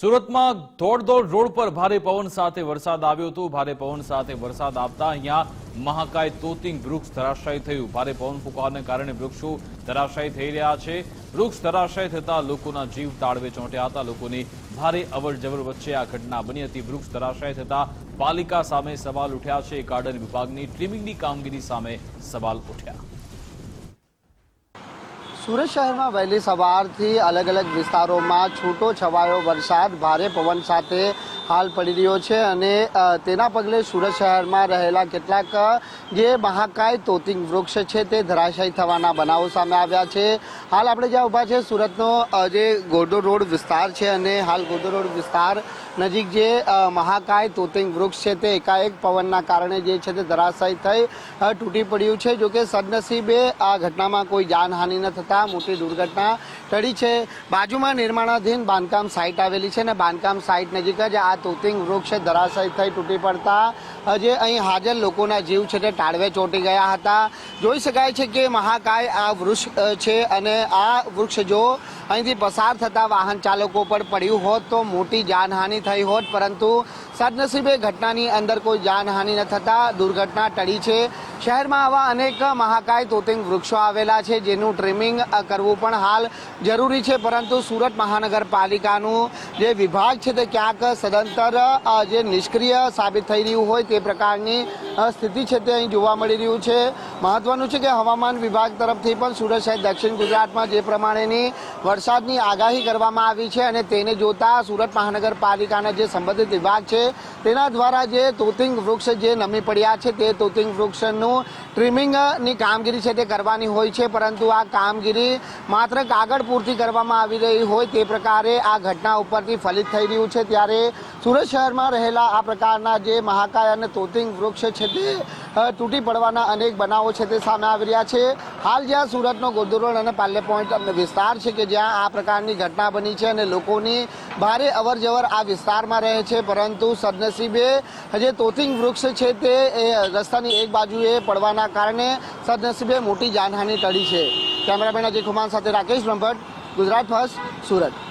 સુરતમાં દોડ રોડ પર ભારે પવન સાથે વરસાદ આવ્યો હતો. ભારે પવન સાથે વરસાદ આવતા અહીંયા મહાકાય તોતિંગ વૃક્ષ ધરાશાયી થયું. ભારે પવન ફૂંકાવાને કારણે વૃક્ષો ધરાશાયી થઈ રહ્યા છે. વૃક્ષ ધરાશાયી થતા લોકોના જીવ તાળવે ચોંટ્યા હતા. લોકોની ભારે અવરજવર વચ્ચે આ ઘટના બની હતી. વૃક્ષ ધરાશાયી થતા પાલિકા સામે સવાલ ઉઠ્યા છે. ગાર્ડન વિભાગની ટ્રીમિંગની કામગીરી સામે સવાલ ઉઠ્યા. સુરત શહેરમાં વહેલી સવારથી અલગ અલગ વિસ્તારોમાં છૂટો છવાયો વરસાદ, ભારે પવન સાથે હાલ પડી રહ્યો છે અને તેના પગલે સુરત શહેરમાં રહેલા કેટલાક, જે મહાકાય તોતિંગ વૃક્ષ છે તે ધરાશાયી થવાના બનાવો સામે આવ્યા છે. હાલ આપણે જ્યાં ઊભા છે સુરતનો જે ગોરડો રોડ વિસ્તાર છે અને હાલ ગોરડો રોડ વિસ્તાર નજીક જે મહાકાય તોતિંગ વૃક્ષ છે તે એકાએક પવનના કારણે જે છે તે ધરાશાયી થઈ તૂટી પડ્યું છે. જોકે સદનસીબે આ ઘટનામાં કોઈ જાનહાનિ ન થતા મોટી દુર્ઘટના ટળી છે. બાજુમાં નિર્માણાધીન બાંધકામ સાઇટ આવેલી છે અને બાંધકામ સાઇટ નજીક જ આ તોતિંગ વૃક્ષ ધરાશાયી થઈ તૂટી પડતા. જે અહીં હાજર લોકોના જીવ છે તે ટાળવે ચોંટી ગયા હતા. જોઈ શકાય છે કે મહાકાય આ વૃક્ષ છે અને આ વૃક્ષ જો અહીંથી પસાર થતા વાહન ચાલકો પર પડ્યું હોત તો મોટી જાનહાનિ થઈ હોત. પરંતુ સદનસીબે ઘટનાની અંદર કોઈ જાનહાનિ ન થતા દુર્ઘટના ટળી છે. શહેરમાં આવા અનેક મહાકાય તોતિંગ વૃક્ષો આવેલા છે, જેનું ટ્રીમિંગ કરવું પણ હાલ જરૂરી છે. પરંતુ સુરત મહાનગરપાલિકાનું જે વિભાગ છે, તે ક્યાંક સદંતર જે નિષ્ક્રિય સાબિત થઈ રહ્યું હોય તે પ્રકારની સ્થિતિ છે તે અહીં જોવા મળી રહ્યું છે. મહત્વનું છે કે હવામાન વિભાગ તરફથી પણ સુરત સહિત દક્ષિણ ગુજરાતમાં જે પ્રમાણેની વરસાદની આગાહી કરવામાં આવી છે અને તેને જોતા સુરત મહાનગરપાલિકાના જે સંબંધિત વિભાગ છે, તેના દ્વારા જે તોતિંગ વૃક્ષ જે નમી પડ્યા છે, તે તોતિંગ વૃક્ષનું ટ્રીમિંગની કામગીરી છે તે કરવાની હોય છે, પરંતુ આ કામગીરી માત્ર કાગળ પૂરતી કરવામાં આવી રહી હોય તે પ્રકારે આ ઘટના ઉપરથી ફલિત થઈ રહ્યું છે. ત્યારે સુરત શહેરમાં રહેલા આ પ્રકારના જે મહાકાય અને તોતિંગ વૃક્ષ છે તે તૂટી પડવાના અનેક બનાવો છે તે સામે આવી રહ્યા છે. હાલ જ્યાં સુરતનો ગોરધોરોડ અને પાલ્લે પોઈન્ટ વિસ્તાર છે કે જ્યાં આ પ્રકારની ઘટના બની છે અને લોકોની ભારે અવરજવર આ વિસ્તારમાં રહે છે. પરંતુ સદનસીબે જે તોતિંગ વૃક્ષ છે તે એ રસ્તાની એક બાજુએ પડવાના કારણે સદનસીબે મોટી જાનહાનિ ટળી છે. કેમેરામેન અજય કુમાર સાથે રાકેશ બ્રહ્મભટ્ટ, ગુજરાત ફર્સ્ટ, સુરત.